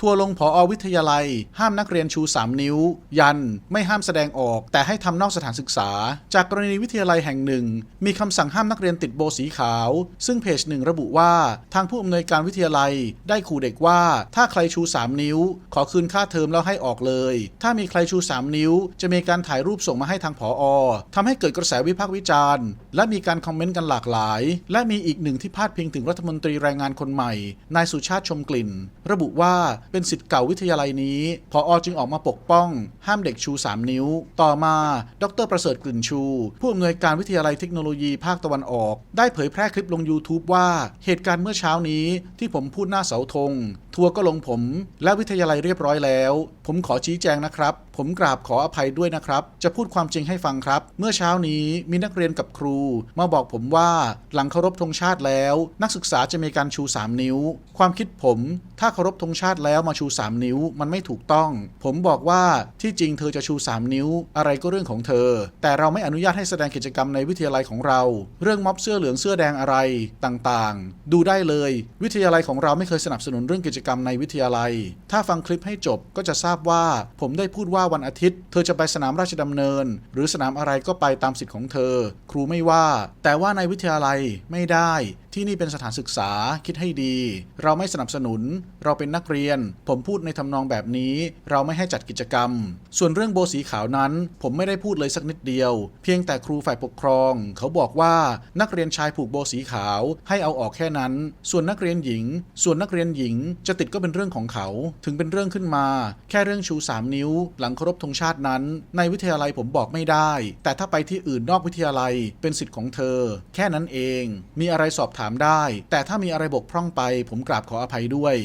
ทัวลงผออวิทยาลัย ห้ามนักเรียนชู 3 นิ้ว ยัน ไม่ห้ามแสดงออก แต่ให้ทำนอกสถานศึกษา จากกรณีวิทยาลัยแห่งหนึ่ง มีคำสั่งห้ามนักเรียนติดโบสีขาว ซึ่งเพจหนึ่งระบุว่า ทางผู้อำนวยการวิทยาลัย ได้ขู่เด็กว่า ถ้าใครชู 3 นิ้ว ขอคืนค่าเทอมแล้วให้ออกเลย ถ้ามีใครชู 3 นิ้ว จะมีการถ่ายรูปส่งมาให้ทางผออทำให้เกิดกระแสวิพากษ์วิจารณ์ และมีการคอมเมนต์กันหลากหลาย และมีอีกหนึ่งที่พาดพิงถึงรัฐมนตรีแรงงานคนใหม่นายสุชาติชมกลิ่น ระบุว่าเป็นสิทธิ์เก่าวิทยาลัยนี้พออจึงออกมาปกป้อง ห้ามเด็กชู 3 นิ้ว ต่อมา ดรประเสริฐกลิ่นชู ผู้อำนวยการวิทยาลัยเทคโนโลยีภาคตะวันออก ได้เผยแพร่คลิปลง YouTube ว่าเหตุการณ์เมื่อเช้านี้ที่ผมพูดหน้าเสาธง ทัวร์ก็ลงผม และวิทยาลัยเรียบร้อยแล้ว ผมขอชี้แจงนะครับ ผมกราบขออภัยด้วยนะครับ จะพูดความจริงให้ฟังครับ เมื่อเช้านี้มีนักเรียนกับครู มาบอกผมว่าหลังเคารพธงชาติแล้ว นักศึกษาจะมีการชู 3 นิ้ว ความคิดผม ถ้าเคารพธงชาติแล้วมาชู 3 นิ้ว มันไม่ถูกต้อง ผมบอกว่าที่จริงเธอจะชู 3 นิ้ว อะไรก็เรื่องของเธอ แต่เราไม่อนุญาตให้แสดงกิจกรรมในวิทยาลัยของเรา เรื่องม็อบเสื้อเหลืองเสื้อแดงอะไรต่างๆ ดูได้เลย วิทยาลัยของเราไม่เคยสนับสนุนเรื่องกิจกรรมในวิทยาลัย ถ้าฟังคลิปให้จบก็จะทราบว่า ผมได้พูดว่าวันอาทิตย์ เธอจะไปสนามราชดำเนิน หรือสนามอะไรก็ไปตามสิทธิ์ของเธอ ครูไม่ว่า แต่ว่าในวิทยาลัยไม่ได้ที่นี่เป็นสถานศึกษาคิดให้ดี เราไม่สนับสนุน เราเป็นนักเรียน ผมพูดในทำนองแบบนี้ เราไม่ให้จัดกิจกรรม ส่วนเรื่องโบสีขาวนั้น ผมไม่ได้พูดเลยสักนิดเดียว เพียงแต่ครูฝ่ายปกครอง เขาบอกว่านักเรียนชายผูกโบสีขาว ให้เอาออกแค่นั้น ส่วนนักเรียนหญิง ส่วนนักเรียนหญิง จะติดก็เป็นเรื่องของเขา ถึงเป็นเรื่องขึ้นมา แค่เรื่องชู 3 นิ้ว หลังเคารพธงชาตินั้น ในวิทยาลัยผมบอกไม่ได้ แต่ถ้าไปที่อื่นนอกวิทยาลัย เป็นสิทธิ์ของเธอ แค่นั้นเอง มีอะไรสอบถามได้ แต่ถ้ามีอะไรบกพร่องไป ผมกราบขออภัยด้วย